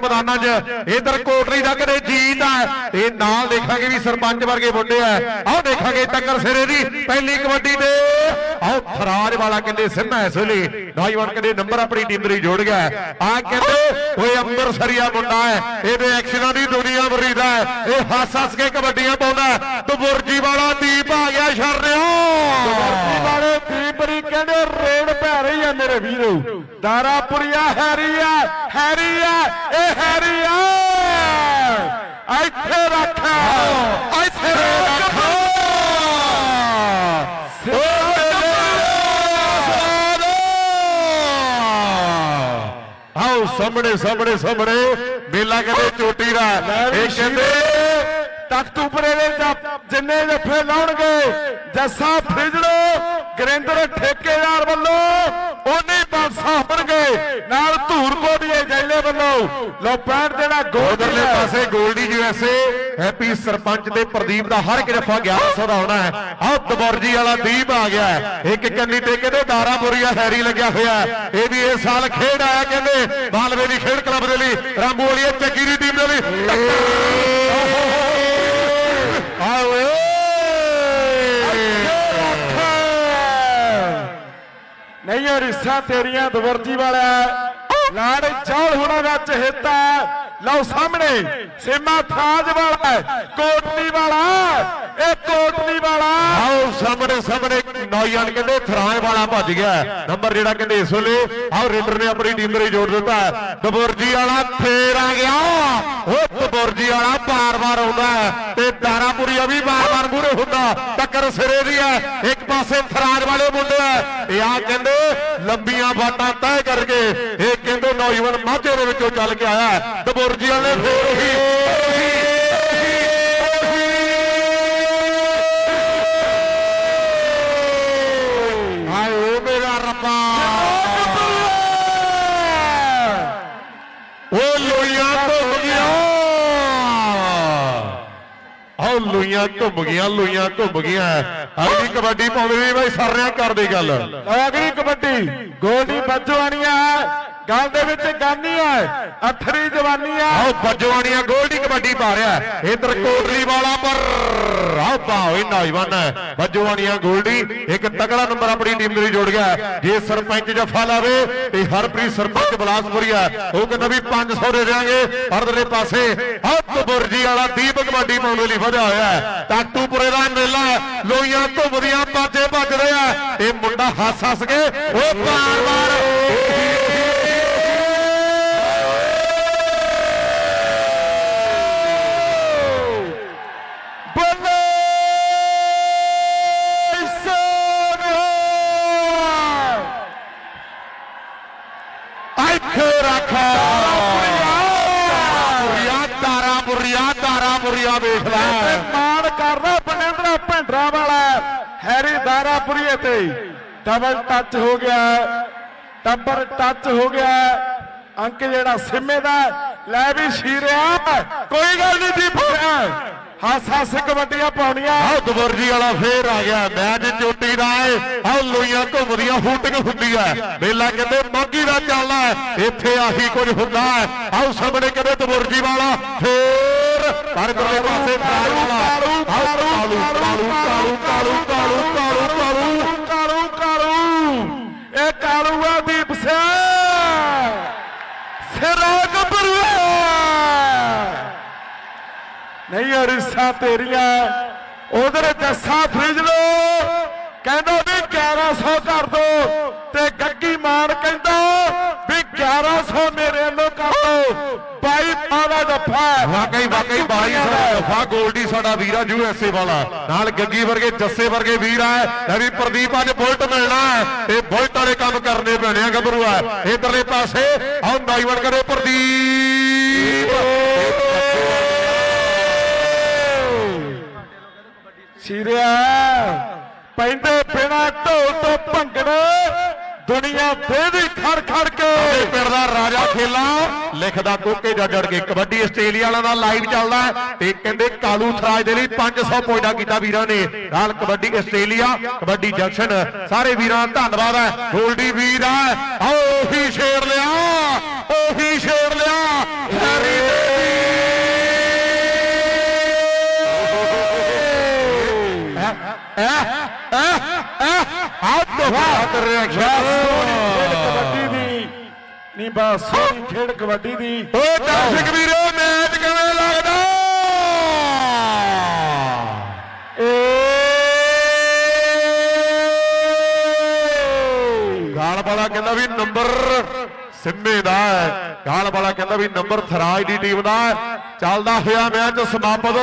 ਮੈਦਾਨਾਂ 'ਚ। ਇਧਰ ਕੋਟਲੀ ਦਾ ਕਦੇ ਜੀਤ ਹੈ ਤੇ ਨਾਲ ਦੇਖਾਂਗੇ ਵੀ ਸਰਪੰਚ ਵਰਗੇ ਮੁੰਡੇ ਆ। ਆਹ ਦੇਖਾਂਗੇ ਟੱਕਰ ਸਿਰੇ ਦੀ। ਪਹਿਲੀ ਕਬੱਡੀ ਦੇ ਆਹ ਥਰਾਜ ਵਾਲਾ ਕਹਿੰਦੇ ਸਿੰਮਾ ਇਸ ਵੇਲੇ। ਨੌਜਵਾਨ ਕਹਿੰਦੇ ਨੰਬਰ ਆਪਣੀ ਟੀਮ ਲਈ ਜੋੜ ਗਿਆ ਆ ਕਹਿੰਦੇ ਓਏ ਅੰਮ੍ਰਿਤਸਰੀਆ ਮੁੰਡਾ ਹੈ। ਇਹਦੇ ਐਕਸ਼ਨਾਂ ਦੀ ਦੁਨੀਆ ਮਰੀਦਾ ਇਹ ਹੱਸ ਹੱਸ ਕੇ ਕਬੱਡੀਆਂ ਪਾਉਂਦਾ ਤਬੁਰਜੀ ਵਾਲਾ ਦੀਪ ਆ ਗਿਆ ਸ਼ਰਨਿਓ ਵਰਤੀ ਵਾਲੇ ਤੀਬਰੀ ਕਹਿੰਦੇ ਰੇਡ ਪੈ ਰਹੀ ਆ ਮੇਰੇ ਵੀਰੋ। ਦਾਰਾਪੁਰੀਆ ਹੈਰੀ ਆ ਹੈਰੀ ਆ ਇਹ ਹੈਰੀ ਆ ਇੱਥੇ ਰੱਖ ਇੱਥੇ ਰੱਖ ਆਓ ਸਾਹਮਣੇ ਸਾਹਮਣੇ ਸਾਹਮਣੇ ਮੇਲਾ ਕਹਿੰਦੇ ਚੋਟੀ ਦਾ ਇਹ ਕਹਿੰਦੇ ਤਖਤੂਪਰੇ ਦੇ ਜੱਫ- ਜਿੰਨੇ ਜੱਫੇ ਲਾਉਣਗੇ ਜੱਸਾ ਫਰਿਜੜੋ ਗਰਿੰਦਰ ਠੇਕੇਦਾਰ ਵੱਲੋਂ ਉਹਨੇ ਪਾਸਾ ਹੋਣਗੇ ਨਾਲ ਧੂਰ ਕੋਟੀਏ ਜੈਲੇ ਵੱਲੋਂ। ਲੋ ਪੈਂਟ ਜਿਹੜਾ ਗੋਲ ਉਧਰਲੇ ਪਾਸੇ ਗੋਲਡੀ ਯੂਐਸਏ ਹੈਪੀ ਸਰਪੰਚ ਦੇ ਪ੍ਰਦੀਪ ਦਾ ਹਰ ਇੱਕ ਜੱਫਾ 1100 ਦਾ ਹੋਣਾ ਹੈ। ਆਹ ਦਬਰਜੀ ਵਾਲਾ ਦੀਪ ਆ ਗਿਆ। ਇੱਕ ਕੰਨੀ ਤੇ ਕਹਿੰਦੇ ਦਾਰਾਪੁਰੀਆ ਹੈਰੀ ਲੱਗਿਆ ਹੋਇਆ। ਇਹ ਵੀ ਇਸ ਸਾਲ ਖੇਡ ਆਇਆ ਕਹਿੰਦੇ। ਮਾਲਵੇ ਦੀ ਖੇਡ ਕਲੱਬ ਦੇ ਲਈ ਰਾਮੂ ਵਾਲੀ ਚੱਕੀ ਦੀ ਟੀਮ ਦੇ ਲਈ। ਆਓ ਓਏ। ਨਹੀਂ ਉਹ ਰਿਸਾ ਤੇਰੀਆਂ ਦਵਰਜੀ ਵਾਲਾ ਲਾੜ ਚੌਲ ਹੁਣਾਂ ਦਾ ਚਹੇਤਾ ਲਓ ਸਾਹਮਣੇ, ਸੀਮਾ ਥਾਜ ਵਾਲਾ ਕੋਟਲੀ ਵਾਲਾ ਇਹ ਕੋਟਲੀ ਵਾਲਾ ਸਾਹਮਣੇ ਸਾਹਮਣੇ ਨੌਜਵਾਨ ਕਹਿੰਦੇ ਥਰਾਏ ਵਾਲਾ ਭੱਜ ਗਿਆ। ਨੰਬਰ ਜਿਹੜਾ ਕਹਿੰਦੇ ਇਸ ਵੇਲੇ ਆਓ ਰੇਡਰ ਨੇ ਆਪਣੀ ਟੀਮ ਦੇ ਜੋੜ ਦਿੱਤਾ ਦਬੁਰਜੀ ਵਾਲਾ ਫੇਰ ਆ ਗਿਆ। ਉਹ ਦਬੁਰਜੀ ਵਾਲਾ ਬਾਰ-ਬਾਰ ਆਉਂਦਾ ਤੇ ਦਾਰਾਪੁਰੀਆ ਵੀ ਬਾਰ-ਬਾਰ ਮੂਰੇ ਹੁੰਦਾ। ਟੱਕਰ ਸਿਰੇ ਦੀ ਹੈ। ਇੱਕ ਪਾਸੇ ਫਰਾਜ ਵਾਲੇ ਮੁੰਡੇ ਆ। ਇਹ ਆ ਕਹਿੰਦੇ ਲੰਬੀਆਂ ਬਾਟਾਂ ਤੈਅ ਕਰਕੇ ਇਹ ਕਹਿੰਦੇ ਨੌਜਵਾਨ ਮਾਝੇ ਦੇ ਵਿੱਚੋਂ ਚੱਲ ਕੇ ਆਇਆ। ਦਬੁਰਜੀ ਵਾਲੇ ਫੇਰ ਉਹੀ ਮੇਰਾ ਰੱਬਾ ਓ ਲੋਈਆਂ ਘੁੰਮ ਗਿਆ। ਆਹ ਲੁਈਆਂ ਘੁੰਮ ਗਿਆ, ਲੁਈਆਂ ਘੁੰਮ ਗਿਆ। ਅਗਲੀ ਕਬੱਡੀ ਪਾਉਂਦੇ ਵੀ ਬਾਈ ਸਰਰਿਆਂ ਕਰਦੇ ਗੱਲ। ਅਗਲੀ ਕਬੱਡੀ, ਗੋਲਡੀ ਬੱਜਵਾਨੀਆਂ। ਗੱਲ ਦੇ ਵਿੱਚ ਗਾਨੀ ਹੈ ਅਥਰੀ ਜਵਾਨੀ ਆ ਆਹ ਬੱਜਵਾਨੀਆਂ ਗੋਲਡੀ ਕਬੱਡੀ ਪਾ ਰਿਹਾ ਇਧਰ ਕੋਟਲੀ ਵਾਲਾ ਪਰ ਆਹ ਭਾਵੇਂ ਨੌਜਵਾਨ ਹੈ ਗੋਲਡੀ, ਇੱਕ ਤਕੜਾ ਨੰਬਰ ਆਪਣੀ ਟੀਮ ਦੇ ਲਈ ਜੋੜ ਗਿਆ ਜੇ ਸਰਪੰਚ ਜਫਾ ਲਾਵੇ, ਤੇ ਹਰਪ੍ਰੀਤ ਸਰਪੰਚ ਬਲਾਸਪੁਰੀਆ ਉਹ ਕਹਿੰਦਾ ਵੀ 500 ਦੇ ਦੇਾਂਗੇ ਪਰਦਲੇ ਪਾਸੇ ਹੱਥ ਬੁਰਜੀ ਵਾਲਾ ਦੀਪ ਕਬੱਡੀ ਪਾਉਣ ਲਈ ਵਧਿਆ ਹੋਇਆ ਟਾਟੂਪੁਰੇ ਦਾ ਮੇਲਾ ਲੋਈਆਂ ਧੁੰਮਦੀਆਂ ਬਾਜੇ ਵੱਜਦੇ ਆ। ਇਹ ਮੁੰਡਾ ਹੱਸ ਹੱਸ ਕੇ, ਉਹ ਬਾਰ-ਬਾਰ ਇੱਥੇ ਰੱਖ। ਬੁਰੀਆ ਤਾਰਾ ਬੁਰੀਆ ਤਾਰਾ ਬੁਰੀਆ ਵੇਖ ਤੇ ਲੈ ਮਾਣ ਕਰਦਾ ਬਨਿੰਦਰਾ ਭਿੰਡਰਾ ਵਾਲਾ ਹੈਰੀ ਦਾਰਾਪੁਰੀਏ ਤੇ। ਡਬਲ ਟੱਚ ਹੋ ਗਿਆ ਟੱਬਰ ਟੱਚ ਹੋ ਗਿਆ ਅੰਕ ਜਿਹੜਾ ਸਿੰਮੇ ਦਾ ਲੈ ਵੀ ਸ਼ੀਰਿਆ। ਕੋਈ ਗੱਲ ਨਹੀਂ ਦੀ ਹੱਸ ਹੱਸ ਕਬੱਡੀਆਂ ਪਾਉਣੀਆਂ। ਆਹ ਦਬਰਜੀ ਵਾਲਾ ਫੇਰ ਆ ਗਿਆ। ਮੈਚ ਚੋਟੀ ਦਾ ਏ। ਆਹ ਲੋਈਆਂ ਘੁੰਮਦੀਆਂ ਫੂਟਿੰਗ ਹੁੰਦੀ ਹੈ ਮੇਲਾ ਕਹਿੰਦੇ ਮਾਗੀ ਦਾ ਚੱਲਦਾ ਇੱਥੇ ਆਹੀ ਕੁਝ ਹੁੰਦਾ ਹੈ ਆਹ ਸਾਹਮਣੇ ਕਹਿੰਦੇ ਦਬਰਜੀ ਵਾਲਾ, ਫੇਰ। ਪਰ ਇਧਰਲੇ ਪਾਸੇ ਫਰਾਜ ਵਾਲਾ ਆਹ ਕਾਲੂ ਕਾਲੂ ਕਾਲੂ ਕਾਲੂ ਕਾਲੂ ਕਾਲੂ ਕਾਲੂ ਕਾਲੂ ਕਾਲੂ ਇਹ ਕਾਲੂ ਆ ਦੀਪ ਸਿੰਘ ਸਿਰਾ ਗੱਭਰੂਆ ਨਹੀਂ ਅਰਿਸਾ ਤੇਰੀਆਂ। ਉਧਰ ਜੱਸਾ ਫਰਿਜ ਲੋ ਕਹਿੰਦਾ ਵੀ 1100 ਕਰ ਦੋ। ਤੇ ਗੱਗੀ ਮਾਨ ਕਹਿੰਦਾ ਵੀ 1100 ਮੇਰੇ ਵੱਲੋਂ ਕਰ ਦੋ। ਬਾਈ ਪਾਲਾ ਜੱਫਾ ਵਾਕਈ ਵਾਕਈ 2200 ਦਫਾ ਗੋਲਡੀ ਸਾਡਾ ਵੀਰਾ ਯੂਐਸਏ ਵਾਲਾ। ਨਾਲ ਗੱਗੀ ਵਰਗੇ ਜੱਸੇ ਵਰਗੇ ਵੀਰ ਆ। ਲੈ ਵੀ ਪ੍ਰਦੀਪ ਅੱਜ ਬੁਲਟ ਮਿਲਣਾ ਹੈ। ਇਹ ਬੁਲਟ ਵਾਲੇ ਕੰਮ ਕਰਨੇ ਪੈਣੇ ਆ ਗੱਭਰੂ ਆ। ਇਧਰਲੇ ਪਾਸੇ ਆਹ ਨੌਜਵਾਨ ਕਰੇ ਪ੍ਰਦੀਪ। ਸਿਰਿਆ ਪੈਂਦੇ ਬਿਨਾ ਢੋਲ ਤੋਂ ਭੰਗੜ, ਦੁਨੀਆ ਫੇਰੀ ਖੜ ਖੜ ਕੇ। ਪਿੰਡ ਦਾ ਰਾਜਾ ਖੇਲਾ, ਲਿਖਦਾ ਕੋਕੇ ਜੜ ਕੇ। ਕਬੱਡੀ ਆਸਟ੍ਰੇਲੀਆ ਵਾਲਾ ਦਾ ਲਾਈਵ ਚੱਲਦਾ ਤੇ ਕਹਿੰਦੇ ਕਾਲੂ ਥਰਾਜ ਦੇ ਲਈ 500 ਪੁਆਇੰਟਾਂ ਕੀਤਾ ਵੀਰਾਂ ਨੇ। ਨਾਲ ਕਬੱਡੀ ਆਸਟ੍ਰੇਲੀਆ, ਕਬੱਡੀ ਜੰਕਸ਼ਨ, ਸਾਰੇ ਵੀਰਾਂ ਦਾ ਧੰਨਵਾਦ ਹੈ। ਗੋਲਡੀ ਵੀਰ ਹੈ, ਆਓ ਹੀ ਸ਼ੇਰ ਲਿਆ ਸ਼ੇਰ ਲਿਆ। ਕਬੱਡੀ ਦੀ ਨਹੀਂ ਬਸ ਸੋਹਣੀ ਖੇਡ ਕਬੱਡੀ ਦੀ ਓ ਦਰਸ਼ਕ ਵੀਰੋ ਮੈਚ ਕਿਵੇਂ ਲੱਗਦਾ ਏ ਗਾਲ ਵਾਲਾ ਕਹਿੰਦਾ ਵੀ ਨੰਬਰ ਸਿੰਮੇ ਦਾ ਹੈ। ਗਾਲ ਵਾਲਾ ਕਹਿੰਦਾ ਵੀ ਨੰਬਰ ਥਰਾਜ ਦੀ ਟੀਮ ਦਾ ਚੱਲਦਾ ਹੋਇਆ ਮੈਚ ਸਮਾਪਤ।